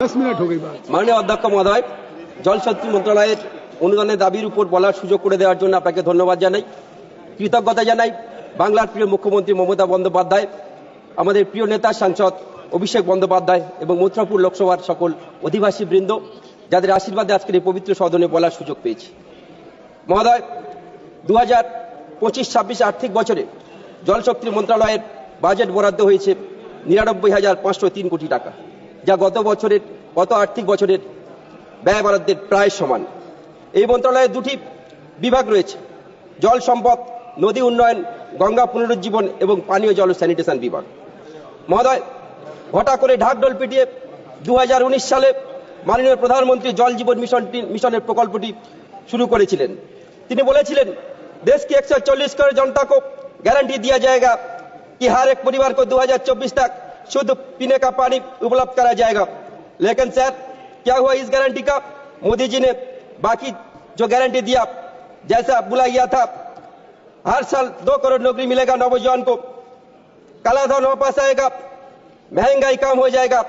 মাননীয় অধ্যক্ষ মহোদয় জলশক্তি মন্ত্রণালয়ের অনুদানের দাবির উপর বলার সুযোগ করে দেওয়ার জন্য আপনাকে ধন্যবাদ জানাই। কৃতজ্ঞতা জানাই বাংলার প্রিয় মুখ্যমন্ত্রী মমতা বন্দ্যোপাধ্যায়, আমাদের প্রিয় নেতা সাংসদ অভিষেক বন্দ্যোপাধ্যায় এবং মথুরাপুর লোকসভার সকল অধিবাসী বৃন্দ, যাদের আশীর্বাদে আজকের এই পবিত্র সদনে বলার সুযোগ পেয়েছি। মহোদয় দু হাজার পঁচিশ ছাব্বিশ আর্থিক বছরে জলশক্তি মন্ত্রণালয়ের বাজেট বরাদ্দ হয়েছে নিরানব্বই হাজার পাঁচশো তিন কোটি টাকা। যা গত বছরের গত আর্থিক বছরের ব্যয় বরাদ্দের প্রায় সমান এই মন্ত্রণালয়ে দুটি বিভাগ রয়েছে জল সম্পদ নদী উন্নয়ন গঙ্গা পুনরুজ্জীবন এবং পানীয় জল ও স্যানিটেশন বিভাগ মহোদয় ঘটা করে ঢাকঢোল পিটিয়ে দু সালে মাননীয় প্রধানমন্ত্রী জল জীবন মিশনটি মিশনের প্রকল্পটি শুরু করেছিলেন তিনি বলেছিলেন देश की 140 करोड़ जनता को गारंटी दिया जाएगा कि हर एक परिवार को 2024 तक शुद्ध पीने का पानी उपलब्ध कराया जाएगा लेकिन सर क्या हुआ इस गारंटी का मोदी जी ने बाकी जो गारंटी दिया जैसा बुला गया था हर साल दो करोड़ नौकरी मिलेगा नौजवान को काला धन वापस आएगा महंगाई कम हो जाएगा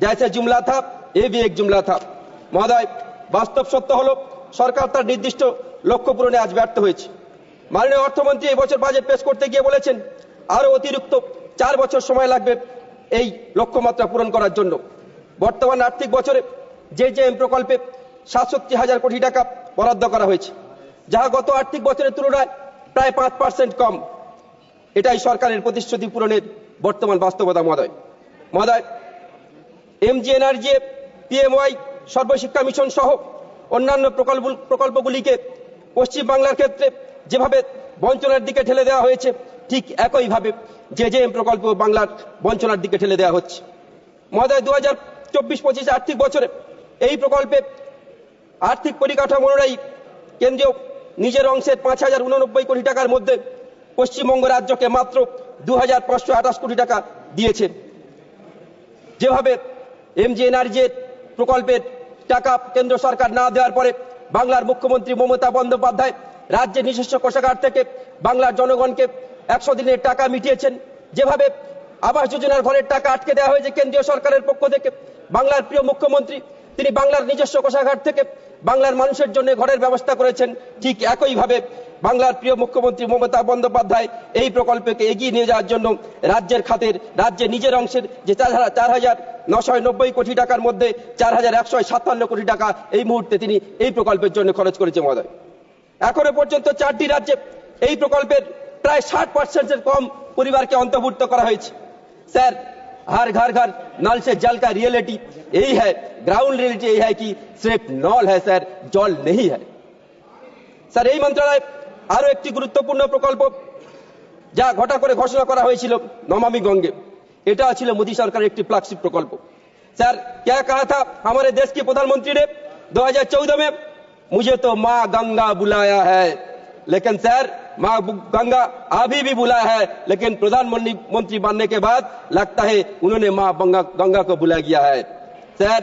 जैसे जुमला था ये भी एक जुमला था মহোদয় বাস্তব সত্য হলো সরকার তার নির্দিষ্ট লক্ষ্য পূরণে আজ ব্যর্থ হয়েছে মাননীয় অর্থমন্ত্রী এই বছর বাজেট পেশ করতে গিয়ে বলেছেন আরো অতিরিক্ত চার বছর সময় লাগবে এই লক্ষ্যমাত্রা পূরণ করার জন্য। বর্তমান আর্থিক বছরে যে যে এম প্রকল্পে সাতষট্টি হাজার কোটি টাকা বরাদ্দ করা হয়েছে যাহা গত আর্থিক বছরের তুলনায় প্রায় পাঁচ পার্সেন্ট কম। এটাই সরকারের প্রতিশ্রুতি পূরণের বর্তমান বাস্তবতা, মহোদয়। মহোদয়, এমজি এনআরজি পিএমওয়াই, সর্বশিক্ষা মিশন সহ অন্যান্য প্রকল্প প্রকল্পগুলিকে পশ্চিমবাংলার ক্ষেত্রে যেভাবে বঞ্চনার দিকে ঠেলে দেওয়া হয়েছে, ঠিক একইভাবে যে যে প্রকল্প বাংলার বঞ্চনার দিকে ঠেলে দেওয়া হচ্ছে। মহোদয় দু হাজার চব্বিশ পঁচিশ আর্থিক বছরে এই প্রকল্পে আর্থিক পরিকাঠামো অনুযায়ী কেন্দ্রীয় নিজের অংশের পাঁচ হাজার উননব্বই কোটি টাকার মধ্যে পশ্চিমবঙ্গ রাজ্যকে মাত্র দু হাজার পাঁচশো আঠাশ কোটি টাকা দিয়েছে। যেভাবে এমজি এনআরজি প্রকল্পের টাকা কেন্দ্র সরকার না দেওয়ার পরে বাংলার মুখ্যমন্ত্রী মমতা বন্দ্যোপাধ্যায় রাজ্যের নিজস্ব কোষাগার থেকে বাংলার জনগণকে একশো দিনের টাকা মিটিয়েছেন। যেভাবে আবাস যোজনার ঘরের টাকা আটকে দেওয়া হয়েছে কেন্দ্রীয় সরকারের পক্ষ থেকে, বাংলার প্রিয় মুখ্যমন্ত্রী, তিনি বাংলার নিজস্ব কোষাঘাট থেকে বাংলার মানুষের জন্য ঘরের ব্যবস্থা করেছেন। ঠিক একইভাবে বাংলার প্রিয় মুখ্যমন্ত্রী মমতা বন্দ্যোপাধ্যায় এই প্রকল্পকে এগিয়ে নিয়ে যাওয়ার জন্য রাজ্যের খাতের, রাজ্যের নিজের অংশের যে চার হাজার নশো নব্বই কোটি টাকার মধ্যে চার হাজার একশো সাতান্ন কোটি টাকা এই মুহূর্তে তিনি এই প্রকল্পের জন্য খরচ করেছে মহোদয়। এখনও পর্যন্ত চারটি রাজ্যে এই প্রকল্পের প্রায় ষাট পার্সেন্টের কম পরিবারকে অন্তর্ভুক্ত করা হয়েছে স্যার हर घर घर नल से जल का रियलिटी यही है ग्राउंड रियलिटी यही है कि सिर्फ नल है सर जल नहीं है স্যার এই মন্ত্রণালয় আরো একটি গুরুত্বপূর্ণ প্রকল্প যা ঘটা করে ঘোষণা করা হয়েছিল নমামি গঙ্গে এটা ছিল মোদী সরকারের একটি ফ্ল্যাগশিপ প্রকল্প सर क्या कहा था हमारे देश के प्रधानमंत्री ने 2014 में मुझे तो माँ गंगा बुलाया है लेकिन सर माँ गंगा अभी भी बुलाया है लेकिन प्रधानमंत्री मंत्री बनने के बाद लगता है उन्होंने माँ गंगा गंगा को बुला गया है স্যার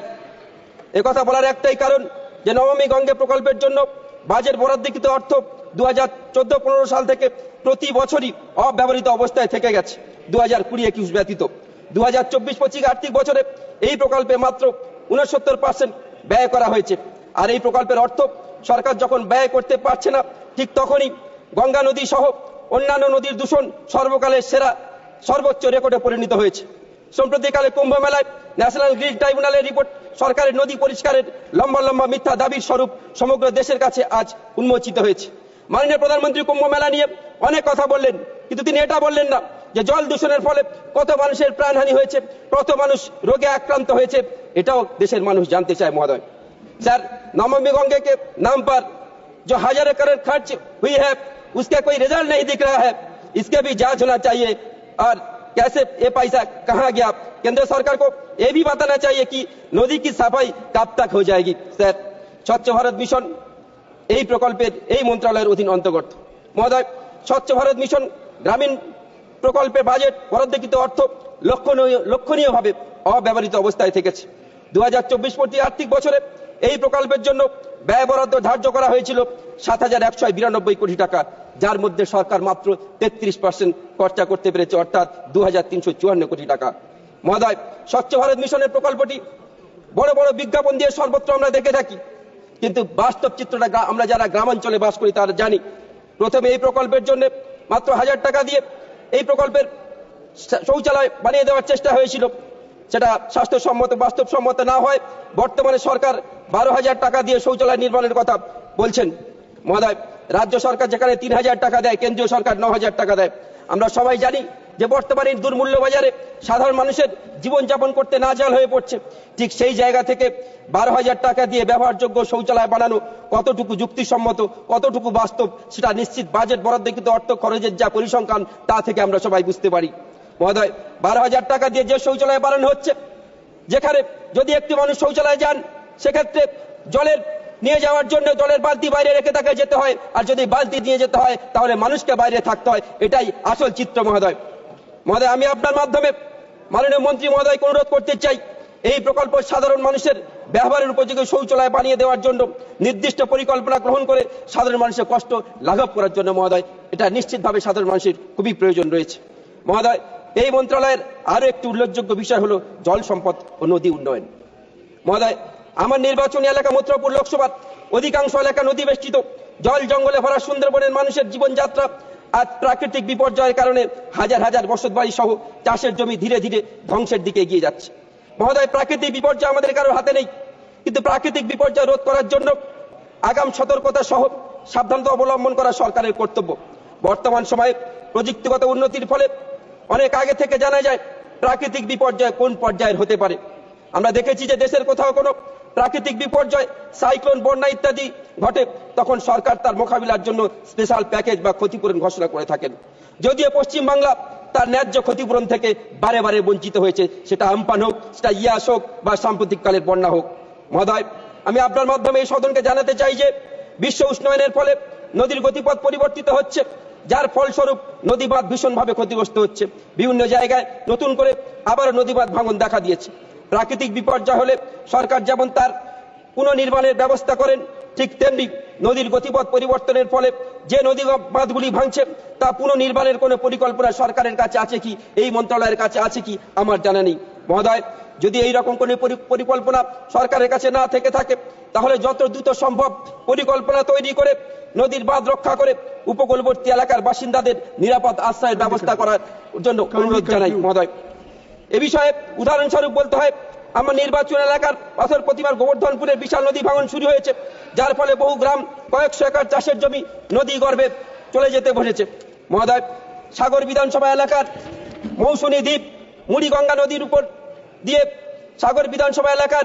একথা বলার একটাই কারণ যে নবমী গঙ্গে প্রকল্পের জন্য বাজেট বরাদ্দকৃত অর্থ দু হাজার চোদ্দ পনেরো সাল থেকে প্রতি বছরই অব্যবহৃত অবস্থায় থেকে গেছে দু হাজার কুড়ি একুশ ব্যতীত দু হাজার চব্বিশ পঁচিশ আর্থিক বছরে এই প্রকল্পে মাত্র উনসত্তর পার্সেন্ট ব্যয় করা হয়েছে আর এই প্রকল্পের অর্থ সরকার যখন ব্যয় করতে পারছে না ঠিক তখনই গঙ্গা নদী সহ অন্যান্য নদীর দূষণ সর্বকালের সেরা সর্বোচ্চ রেকর্ডে পরিণত হয়েছে সম্প্রতিকালে কুম্ভ মেলায় ন্যাশনাল গ্রিন ট্রাইব্যুনালের রিপোর্ট সরকারের নদী পরিষ্কারের লম্বা লম্বা মিথ্যা দাবির স্বরূপ সমগ্র দেশের কাছে আজ উন্মোচিত হয়েছে মাননীয় প্রধানমন্ত্রী কুম্ভ মেলা নিয়ে অনেক কথা বললেন কিন্তু তিনি এটা বললেন না যে জল দূষণের ফলে কত মানুষের প্রাণহানি হয়েছে কত মানুষ রোগে আক্রান্ত হয়েছে এটাও দেশের মানুষ জানতে চায় মহোদয় सर नमामि गंगे के नाम पर जो हजारों करोड़ खर्च हुई है उसके कोई रिजल्ट नहीं दिख रहा है इसके भी जांच होना चाहिए और कैसे ये पैसा कहाँ गया केंद्र सरकार को ये भी बताना चाहिए कि नदी की सफाई कब तक हो जाएगी सर স্বচ্ছ ভারত মিশন এই প্রকল্পের এই মন্ত্রণালয়ের অধীন অন্তর্গত মহোদয় স্বচ্ছ ভারত মিশন গ্রামীণ প্রকল্পে বাজেট বরাদ্দকৃত অর্থ লক্ষণীয় লক্ষণীয়ভাবে অব্যবহৃত অবস্থায় থেকেছে দু হাজার চব্বিশ প্রতি আর্থিক বছরে এই প্রকল্পের জন্য ব্যয় বরাদ্দ ধার্য করা হয়েছিল সাত হাজার একশো বিরানব্বই কোটি টাকা যার মধ্যে সরকার মাত্র তেত্রিশ পার্সেন্ট খরচা করতে পেরেছে, অর্থাৎ দু হাজার তিনশো চুয়ান্ন কোটি টাকা। মহোদয়, স্বচ্ছ ভারত মিশনের প্রকল্পটি বড় বড় বিজ্ঞাপন দিয়ে সর্বত্র আমরা দেখে থাকি। কিন্তু বাস্তব চিত্রটা আমরা যারা গ্রামাঞ্চলে বাস করি তারা জানি। প্রথমে এই প্রকল্পের জন্য মাত্র হাজার টাকা দিয়ে এই প্রকল্পের শৌচালয় বানিয়ে দেওয়ার চেষ্টা হয়েছিল। সেটা স্বাস্থ্যসম্মত, বাস্তবসম্মত না হয় বর্তমানে সরকার বারো হাজার টাকা দিয়ে শৌচালয় নির্মাণের কথা বলছেন। মহোদয় রাজ্য সরকার যেখানে তিন হাজার টাকা দেয়, কেন্দ্রীয় সরকার ন হাজার টাকা দেয়। আমরা সবাই জানি যে বর্তমানে দুর্মূল্য বাজারে সাধারণ মানুষের জীবনযাপন করতে নাজাল হয়ে পড়ছে। ঠিক সেই জায়গা থেকে বারো হাজার টাকা দিয়ে ব্যবহারযোগ্য শৌচালয় বানানো কতটুকু যুক্তিসম্মত, কতটুকু বাস্তব, সেটা নিশ্চিত বাজেট বরাদ্দকৃত অর্থ খরচের যা পরিসংখ্যান, তা থেকে আমরা সবাই বুঝতে পারি। মহোদয়, বারো হাজার টাকা দিয়ে যে শৌচালয় বানানো হচ্ছে, যেখানে যদি একটি মানুষ শৌচালয়ে যান, সেক্ষেত্রে জলের নিয়ে যাওয়ার জন্য জলের বালতি বাইরে রেখে তাকে যেতে হয়। আর যদি বালতি নিয়ে যেতে হয়, তাহলে মানুষকে বাইরে থাকতে হয়। এটাই আসল চিত্র মহোদয়। মহোদয়, আমি আপনার মাধ্যমে মাননীয় মন্ত্রী মহোদয়কে অনুরোধ করতে চাই, এই প্রকল্প সাধারণ মানুষের ব্যবহারের উপযোগী শৌচালয় বানিয়ে দেওয়ার জন্য নির্দিষ্ট পরিকল্পনা গ্রহণ করে সাধারণ মানুষের কষ্ট লাঘব করার জন্য মহোদয়, এটা নিশ্চিতভাবে সাধারণ মানুষের খুবই প্রয়োজন রয়েছে। মহোদয়, এই মন্ত্রণালয়ের আরও একটি উল্লেখযোগ্য বিষয় হলো জল সম্পদ ও নদী উন্নয়ন। মহোদয় আমার নির্বাচনী এলাকা মথুরাপুর লোকসভার অধিকাংশ এলাকা নদী বেষ্টিত জল জঙ্গলে ভরা সুন্দরবনের মানুষের জীবনযাত্রা আর প্রাকৃতিক বিপর্যয়ের কারণে হাজার হাজার বসত বাড়ি সহ চাষের জমি ধীরে ধীরে ধ্বংসের দিকে এগিয়ে যাচ্ছে। মহোদয়, প্রাকৃতিক বিপর্যয় আমাদের কারোর হাতে নেই। কিন্তু প্রাকৃতিক বিপর্যয় রোধ করার জন্য আগাম সতর্কতা সহ সাবধানতা অবলম্বন করা সরকারের কর্তব্য। বর্তমান সময়ে প্রযুক্তিগত উন্নতির ফলে অনেক আগে থেকে জানা যায় প্রাকৃতিক বিপর্যয় কোন পর্যায়ের হতে পারে। আমরা দেখেছি যে দেশের কোথাও কোনো প্রাকৃতিক বিপর্যয়, সাইক্লোন, বন্যা ইত্যাদি ঘটে, তখন সরকার তার মোকাবিলার জন্য স্পেশাল প্যাকেজ বা ক্ষতিপূরণ ঘোষণা করে থাকেন। যদিও পশ্চিম বাংলা তার ন্যায্য ক্ষতিপূরণ থেকে বারে বারে বঞ্চিত হয়েছে, সেটা আমপান হোক, সেটা ইয়াস হোক বা সাম্প্রতিক কালের বন্যা হোক। মহোদয়, আমি আপনার মাধ্যমে এই সদনকে জানাতে চাই যে, বিশ্ব উষ্ণায়নের ফলে নদীর গতিপথ পরিবর্তিত হচ্ছে, যার ফলস্বরূপ নদী বাঁধ ভীষণভাবে ক্ষতিগ্রস্ত হচ্ছে। বিভিন্ন জায়গায় নতুন করে আবার নদী বাঁধ ভাঙন দেখা দিয়েছে। প্রাকৃতিক বিপর্যয় হলে সরকার যেমন তার পুনর্নির্মাণের ব্যবস্থা করেন, ঠিক তেমনি নদীর গতিপথ পরিবর্তনের ফলে যে নদী বাঁধগুলি ভাঙছে, তা পুনর্নির্মাণের কোনো পরিকল্পনা সরকারের কাছে আছে কি? এই মন্ত্রণালয়ের কাছে আছে কি? আমার জানা নেই। মহোদয়, যদি এই রকম কোনো পরি- পরিকল্পনা সরকারের কাছে না থেকে থাকে, তাহলে যত দ্রুত সম্ভব পরিকল্পনা তৈরি করে, নদীর বাঁধ রক্ষা করে উপকূলবর্তী এলাকার বাসিন্দাদের নিরাপদ আশ্রয়ের ব্যবস্থা করার জন্য অনুরোধ জানাই। মহোদয়। এ বিষয়ে উদাহরণস্বরূপ বলতে হয়, আমার নির্বাচন এলাকার পাথর প্রতিমার গোবর্ধনপুরের বিশাল নদী ভাঙন শুরু হয়েছে, যার ফলে বহু গ্রাম কয়েকশো একর চাষের জমি নদী গর্ভে চলে যেতে বসেছে। মহোদয়, সাগর বিধানসভা এলাকার মৌসুমী দ্বীপ মুড়িগঙ্গা নদীর উপর দিয়ে সাগর বিধানসভা এলাকার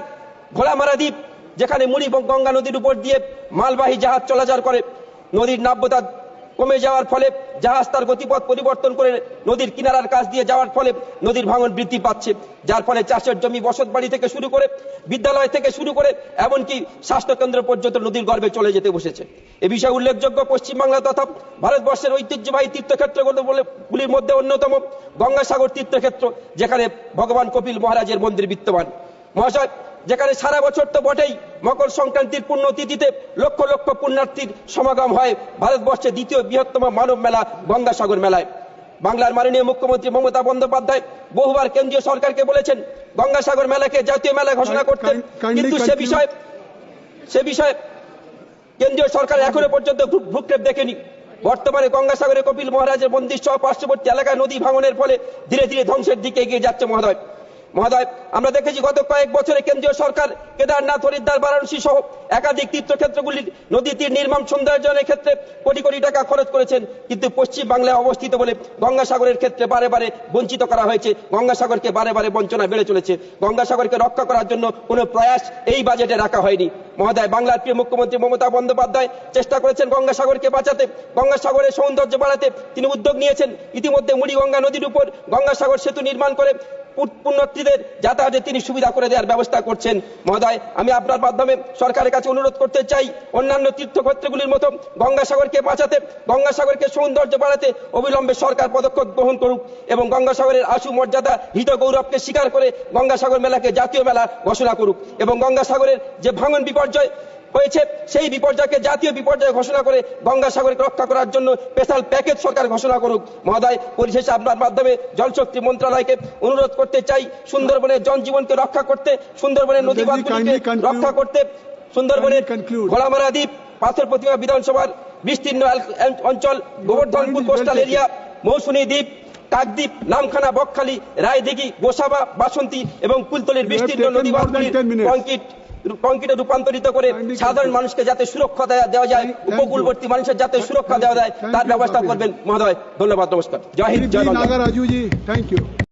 ঘোলামারা দ্বীপ, যেখানে মুড়ি গঙ্গা নদীর উপর দিয়ে মালবাহী জাহাজ চলাচল করে। নদীর নাব্যতা কমে যাওয়ার ফলে জাহাজ তার গতিপথ পরিবর্তন করে নদীর কিনারার কাছ দিয়ে যাওয়ার ফলে নদীর ভাঙন বৃদ্ধি পাচ্ছে। যার ফলে চাষের জমি, বসত বাড়ি থেকে শুরু করে বিদ্যালয় থেকে শুরু করে এমনকি স্বাস্থ্যকেন্দ্র পর্যন্ত নদীর গর্ভে চলে যেতে বসেছে। এ বিষয়ে উল্লেখযোগ্য পশ্চিমবাংলা তথা ভারতবর্ষের ঐতিহ্যবাহী তীর্থক্ষেত্রগুলো বলে গুলির মধ্যে অন্যতম গঙ্গাসাগর তীর্থক্ষেত্র, যেখানে ভগবান কপিল মহারাজের মন্দির বিদ্যমান। মহাশয় যেখানে সারা বছর তো বটেই মকর সংক্রান্তির পুণ্যতিথিতে লক্ষ লক্ষ পুণ্যার্থীর সমাগম হয় ভারতবর্ষের দ্বিতীয় বৃহত্তম মানব মেলা গঙ্গাসাগর মেলায়। বাংলার মাননীয় মুখ্যমন্ত্রী মমতা বন্দ্যোপাধ্যায় বহুবার কেন্দ্রীয় সরকারকে বলেছেন গঙ্গাসাগর মেলাকে জাতীয় মেলা ঘোষণা করতে। কিন্তু সে বিষয়ে সে বিষয়ে কেন্দ্রীয় সরকার এখনও পর্যন্ত ভ্রুক্ষেপ দেখেনি। বর্তমানে গঙ্গাসাগরে কপিল মহারাজের মন্দির সহ পার্শ্ববর্তী এলাকায় নদী ভাঙনের ফলে ধীরে ধীরে ধ্বংসের দিকে এগিয়ে যাচ্ছে মহোদয়। মহোদয়, আমরা দেখেছি গত কয়েক বছরে কেন্দ্রীয় সরকার কেদারনাথ, হরিদ্বার, বারাণসী সহ একাধিক তীর্থক্ষেত্রগুলির নদী তীর নির্মাণ সৌন্দর্যনের ক্ষেত্রে কোটি কোটি টাকা খরচ করেছেন। কিন্তু পশ্চিম বাংলায় অবস্থিত বলে গঙ্গাসাগরের ক্ষেত্রে বারে বারে বঞ্চিত করা হয়েছে। গঙ্গাসাগরকে বারে বারে বঞ্চনা বেড়ে চলেছে। গঙ্গাসাগরকে রক্ষা করার জন্য কোনো প্রয়াস এই বাজেটে রাখা হয়নি। মহোদয়, বাংলার প্রিয় মুখ্যমন্ত্রী মমতা বন্দ্যোপাধ্যায় চেষ্টা করেছেন গঙ্গাসাগরকে বাঁচাতে। গঙ্গাসাগরের সৌন্দর্য বাড়াতে তিনি উদ্যোগ নিয়েছেন। ইতিমধ্যে মুড়িগঙ্গা নদীর উপর গঙ্গাসাগর সেতু নির্মাণ করে পুণ্যার্থীদের যাতায়াতে তিনি সুবিধা করে দেওয়ার ব্যবস্থা করছেন। মহোদয়, আমি আপনার মাধ্যমে সরকারের কাছে অনুরোধ করতে চাই, অন্যান্য তীর্থক্ষেত্রগুলির মতো গঙ্গাসাগরকে বাঁচাতে, গঙ্গাসাগরকে সৌন্দর্য বাড়াতে অবিলম্বে সরকার পদক্ষেপ গ্রহণ করুক এবং গঙ্গাসাগরের আশু মর্যাদা হিত গৌরবকে স্বীকার করে গঙ্গাসাগর মেলাকে জাতীয় মেলা ঘোষণা করুক এবং গঙ্গাসাগরের যে ভাঙন বিপর্যয় হয়েছে সেই বিপর্যয়কে জাতীয় বিপর্যয় ঘোষণা করে গঙ্গাসাগরকে রক্ষা করার জন্য স্পেশাল প্যাকেজ সরকার ঘোষণা করুক মহোদয় পরিশেষে আপনার মাধ্যমে জলশক্তি মন্ত্রণালয়কে অনুরোধ করতে চাই সুন্দরবনের জনজীবনকে রক্ষা করতে সুন্দরবনের নদী. রক্ষা করতে সুন্দরবনের ঘোড়ামারা দ্বীপ পাথর প্রতিমা বিধানসভার বিস্তীর্ণ অঞ্চল গোবর্ধনপুর কোস্টাল এরিয়া মৌসুমী দ্বীপ কাকদ্বীপ নামখানা বকখালি রায়দিঘি গোসাবা বাসন্তী এবং কুলতলির বিস্তীর্ণ নদী more than বাঁধগুলির 10 minutes. কংক্রিট কংক্রিটে রূপান্তরিত করে সাধারণ মানুষকে যাতে সুরক্ষা দেওয়া যায়. উপকূলবর্তী মানুষের যাতে সুরক্ষা দেওয়া যায় তার ব্যবস্থা করবেন। মহোদয় ধন্যবাদ নমস্কার। জয় হিন্দ জয় বাংলা। Thank you.